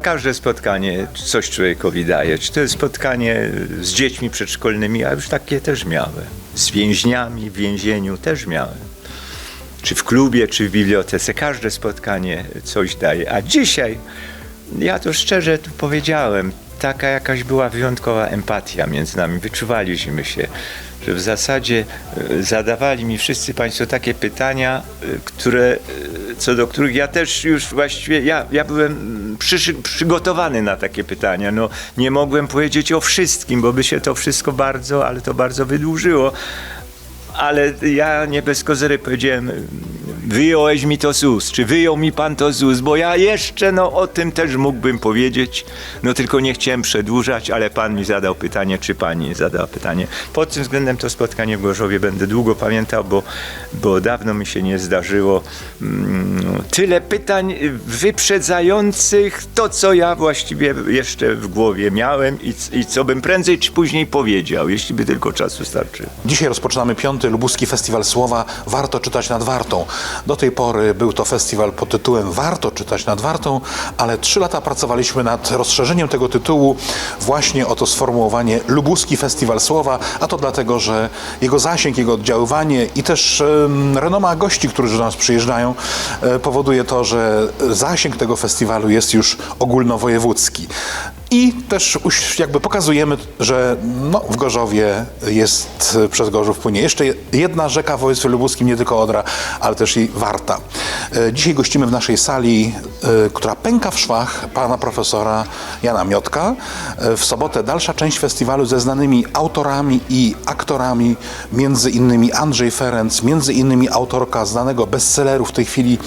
każde spotkanie coś człowiekowi daje. Czy to jest spotkanie z dziećmi przedszkolnymi, a już takie też miałem. Z więźniami w więzieniu też miałem. Czy w klubie, czy w bibliotece. Każde spotkanie coś daje. A dzisiaj, ja to szczerze tu powiedziałem, taka jakaś była wyjątkowa empatia między nami. Wyczuwaliśmy się, że w zasadzie e, zadawali mi wszyscy Państwo takie pytania, e, które, e, co do których ja też już właściwie, ja, ja byłem mm, przyszy, przygotowany na takie pytania. No, nie mogłem powiedzieć o wszystkim, bo by się to wszystko bardzo, ale to bardzo wydłużyło. Ale ja nie bez kozery powiedziałem, wyjąłeś mi to z ust, czy wyjął mi pan to z ust, bo ja jeszcze no, o tym też mógłbym powiedzieć, no tylko nie chciałem przedłużać, ale pan mi zadał pytanie, czy pani zadała pytanie. Pod tym względem to spotkanie w Gorzowie będę długo pamiętał, bo, bo dawno mi się nie zdarzyło mm, tyle pytań wyprzedzających to, co ja właściwie jeszcze w głowie miałem i, i co bym prędzej czy później powiedział, jeśli by tylko czasu starczyło. Dzisiaj rozpoczynamy piąty Lubuski Festiwal Słowa Warto czytać nad Wartą. Do tej pory był to festiwal pod tytułem Warto czytać nad Wartą, ale trzy lata pracowaliśmy nad rozszerzeniem tego tytułu właśnie o to sformułowanie Lubuski Festiwal Słowa, a to dlatego, że jego zasięg, jego oddziaływanie i też renoma gości, którzy do nas przyjeżdżają, e, powoduje to, że zasięg tego festiwalu jest już ogólnowojewódzki. I też jakby pokazujemy, że no, w Gorzowie jest e, przez Gorzów płynie jeszcze jedna rzeka w województwie lubuskim, nie tylko Odra, ale też i Warta. E, Dzisiaj gościmy w naszej sali, e, która pęka w szwach pana profesora Jana Miotka. W sobotę dalsza część festiwalu ze znanymi autorami i aktorami, między innymi Andrzej Ferenc, między innymi autorka znanego bestselleru w tej chwili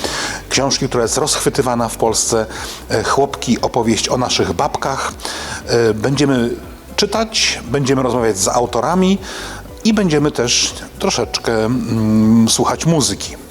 książki, która jest rozchwytywana w Polsce, Chłopki, opowieść o naszych babkach. E, Będziemy czytać, będziemy rozmawiać z autorami i będziemy też troszeczkę mm, słuchać muzyki.